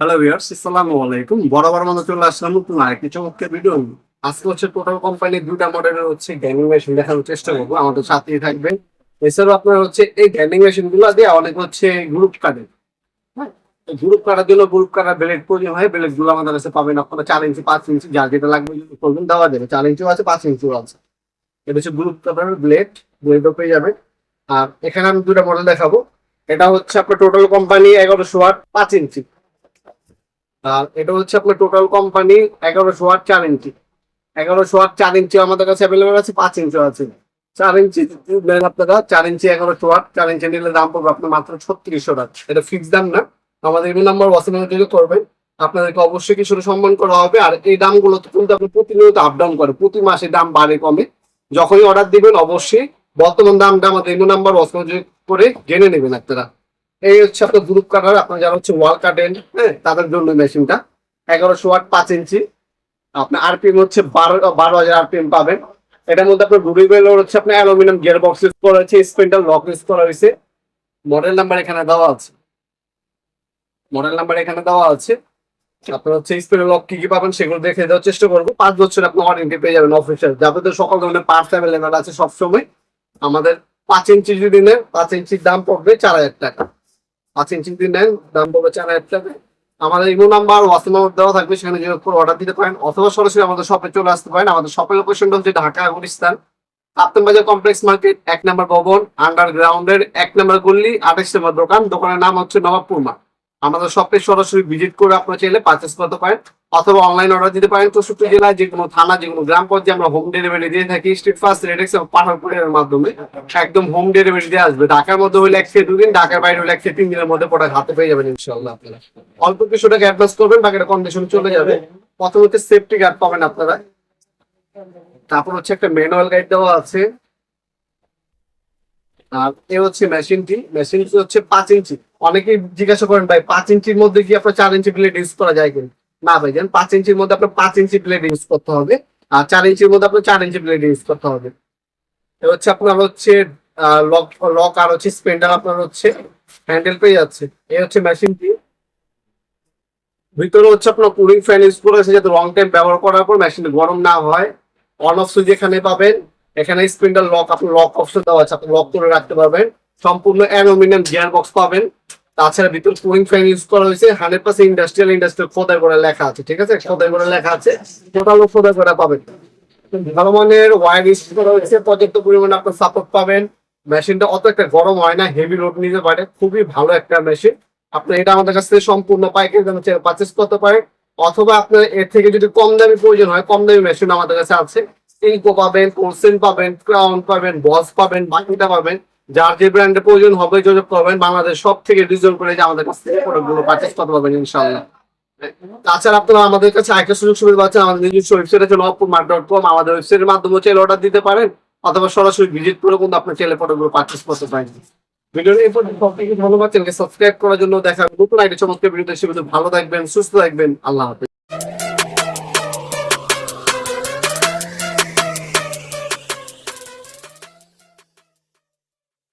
Hello viewers আসসালামু আলাইকুম। বরাবর মতো চলে আসলাম নতুন আরেকটি চমৎকার ভিডিও আজকে হচ্ছে টোটাল কোম্পানির দুটা মডেলের হচ্ছে গেমিং মেশিন দেখানোর চেষ্টা করব। আমাদের সাথেই থাকবেন এছাড়াও আপনার হচ্ছে এই গেমিং মেশিনগুলো দিয়ে অনেক হচ্ছে গ্রুপ কাটে গ্রুপ কাটার জন্য গ্রুপ কাটার ব্লেড প্রয়োজন হয়। ব্লেডগুলো আমাদের কাছে পাবেন আপনারা চার ইঞ্চি পাঁচ ইঞ্চি যার যেটা লাগবে করবেন দেওয়া যাবে। চার ইঞ্চিও আছে, পাঁচ ইঞ্চিও আছে। এটা হচ্ছে গ্রুপ কাটার ব্লেড ব্লেডও পেয়ে যাবেন। আর এখানে আমি দুটা মডেল দেখাবো। এটা হচ্ছে আপনার টোটাল কোম্পানি এগারোশো আট পাঁচ ইঞ্চি আর এটা হচ্ছে আপনার টোটাল কোম্পানি এগারোশো আট চার ইঞ্চি এগারোশো আট চার ইঞ্চি আমাদের কাছে অ্যাভেলেবেল আছে, পাঁচ ইঞ্চি আছে। চার ইঞ্চি নেন আপনারা, চার ইঞ্চি এগারোশো ওয়াট চার ইঞ্চি নিলে দাম পড়বে আপনার মাত্র ছত্রিশশো টাকা। এটা ফিক্স দাম না, আমাদের এই নাম্বার যোগাযোগ করবেন। আপনাদেরকে অবশ্যই কিছুটা সম্মান করা হবে, আর এই দামগুলো তো কিন্তু আপনি প্রতিনিয়ত আপ ডাউন করে, প্রতি মাসে দাম বাড়ে কমে। যখনই অর্ডার দিবেন, অবশ্যই বর্তমান দামটা আমাদের এই নাম্বার যোগাযোগ করে জেনে নেবেন আপনারা। এই হচ্ছে আপনার গ্রুপ কাটার আপনার যারা হচ্ছে ওয়াল কাটেন হ্যাঁ তাদের জন্য মেশিনটা এগারোশো ওয়াট পাঁচ ইঞ্চি। আপনার আরপিএম হচ্ছে বারো বারো হাজার আরপিএম পাবেন। এটার মধ্যে আপনার রুবি বেল হচ্ছে আপনার অ্যালুমিনিয়াম গিয়ার বক্স ইউজ করা হয়েছে স্পেন্ডাল লক ইউজ করা হয়েছে। মডেল নাম্বার এখানে দেওয়া আছে। মডেল নাম্বার এখানে দেওয়া আছে। আপনার হচ্ছে স্পেন্ডাল লক কি কি পাবেন সেগুলো দেখে দেওয়ার চেষ্টা করব। পাঁচ বছর আপনি ওয়ারেন্টি পেয়ে যাবেন অফিসিয়াল যাদের সকল ধরনের পার্টস অ্যাভেলেবেল আছে সবসময়, আমাদের পাঁচ ইঞ্চি যদি নেন, পাঁচ ইঞ্চির দাম পড়বে চার হাজার টাকা। পাঁচ ইঞ্চি যদি নেন, দাম পড়বে চার হাজার টাকা। আমাদের ইমো নাম্বার হোয়াটসঅ্যাপ নাম্বার দেওয়া থাকবে, সেখানে যোগাযোগ করে অর্ডার দিতে পারেন, অথবা সরাসরি আমাদের শপে চলে আসতে পারেন। আমাদের শপের লোকেশনটা হচ্ছে ঢাকা গুলিস্তান কাপ্তান কমপ্লেক্স মার্কেট এক নম্বর ভবন আন্ডারগ্রাউন্ডের এক নম্বর গল্লি আঠাশ নম্বর দোকান। দোকানের নাম হচ্ছে নবাবপুর মার্ট আমাদের শপে সরাসরি ভিজিট করে আপনারা চাইলে পারচেস করতে পারেন। অথবা অনলাইন অর্ডার দিতে পারেন। চৌষট্টি জেলায় যে কোনো থানা, যে কোনো গ্রাম পর্যায়ে আমরা হোম ডেলিভারি দিয়ে থাকি। স্ট্রিট ফার্স্ট রেডেক্স এবং পাঠানপুরের মাধ্যমে একদম হোম ডেলিভারি দিয়ে আসবে। ঢাকার মধ্যে হলে এক দুদিন ঢাকার বাইরে হলে এক তিন দিনের মধ্যে প্রোডাক্ট হাতে পেয়ে যাবেন ইনশাল্লাহ আপনারা। অল্প কিছু টাকা অ্যাডভান্স করবেন, বাকিটা কন্ডিশন চলে যাবে। প্রথম হচ্ছে সেফটি গার্ড পাবেন আপনারা। তারপর হচ্ছে একটা ম্যানুয়াল গাইড দেওয়া আছে। আর এ হচ্ছে মেশিনটি মেশিনটি হচ্ছে পাঁচ ইঞ্চি। অনেকেই জিজ্ঞাসা করেন, ভাই, পাঁচ ইঞ্চির মধ্যে কি আপনার চার ইঞ্চি প্লেট ইউজ করা যায় কিনা? না ভাই জান পাঁচ ইঞ্চির মধ্যে আপনার পাঁচ ইঞ্চি প্লেট ইউজ করতে হবে। আর চার ইঞ্চির মধ্যে আপনার চার ইঞ্চি প্লেট ইউজ করতে হবে। হচ্ছে আপনার হচ্ছে লক লক আর হচ্ছে স্পেন্ডার আপনার হচ্ছে হ্যান্ডেল পেয়ে যাচ্ছে। এই হচ্ছে মেশিনটি ভিতরে হচ্ছে আপনার কুলিং ফ্যান ইউজ করে আছে যাতে লং টাইম ব্যবহার করার পর মেশিন গরম না হয়। অন অফ সুইচ এখানে পাবেন। এখানে স্পিন্ডার লক আপনি লক অপশন দেওয়া আছে। আপনি লক করে রাখতে পারবেন। সম্পূর্ণ অ্যালুমিনিয়াম গিয়ার বক্স পাবেন। তাছাড়া ভিতর কুলিং ফ্যান ইউজ করা হয়েছে হান্ড্রেড পার্সেন্ট ইন্ডাস্ট্রিয়াল ইন্ডাস্ট্রিয়াল খোদাই করে লেখা আছে ঠিক আছে? খোদাই করে লেখা আছে। টোটাল খোদাই করে পাবেন। ভালো মানের ওয়ার ইউজ করা হয়েছে পর্যাপ্ত পরিমাণে আপনার সাপোর্ট পাবেন। মেশিনটা অত একটা গরম হয় না হেভি লোড নিতে পারে খুবই ভালো একটা মেশিন আপনি এটা আমাদের কাছ থেকে সম্পূর্ণ পাইকারি দামে পারচেস করতে পারেন। অথবা আপনার এর থেকে যদি কম দামি প্রয়োজন হয় কম দামি মেশিন আমাদের কাছে আছে। ইনকো পাবেন কোলসেন পাবেন ক্রাউন পাবেন বস পাবেন বাকিটা পাবেন। যার যে ব্র্যান্ডের প্রয়োজন হবে যোগাযোগ করবেন বাংলাদেশ সব থেকে রিজর্ভ করে যে আমাদের কাছ থেকে প্রোডাক্টগুলো পারচেস করতে পারবেন ইনশাল্লাহ তাছাড়া আপনারা আমাদের কাছে আরেকটা সুযোগ সুবিধা পাচ্ছেন আমাদের নিজস্ব ওয়েবসাইট আছে নবপুর মার্ট ডট কম আমাদের ওয়েবসাইটের মাধ্যমে চাইলে অর্ডার দিতে পারেন, অথবা সরাসরি ভিজিট করে কিন্তু আপনার চাইলে প্রোডাক্টগুলো পারচেস করতে পারেন। ভিডিওর এই পর্যন্ত সবথেকে ধন্যবাদ, চ্যানেলকে সাবস্ক্রাইব করার জন্য দেখা নতুন আইডি চমৎকার ভিডিও হিসেবে ভালো থাকবেন, সুস্থ থাকবেন, আল্লাহ হাফেজ।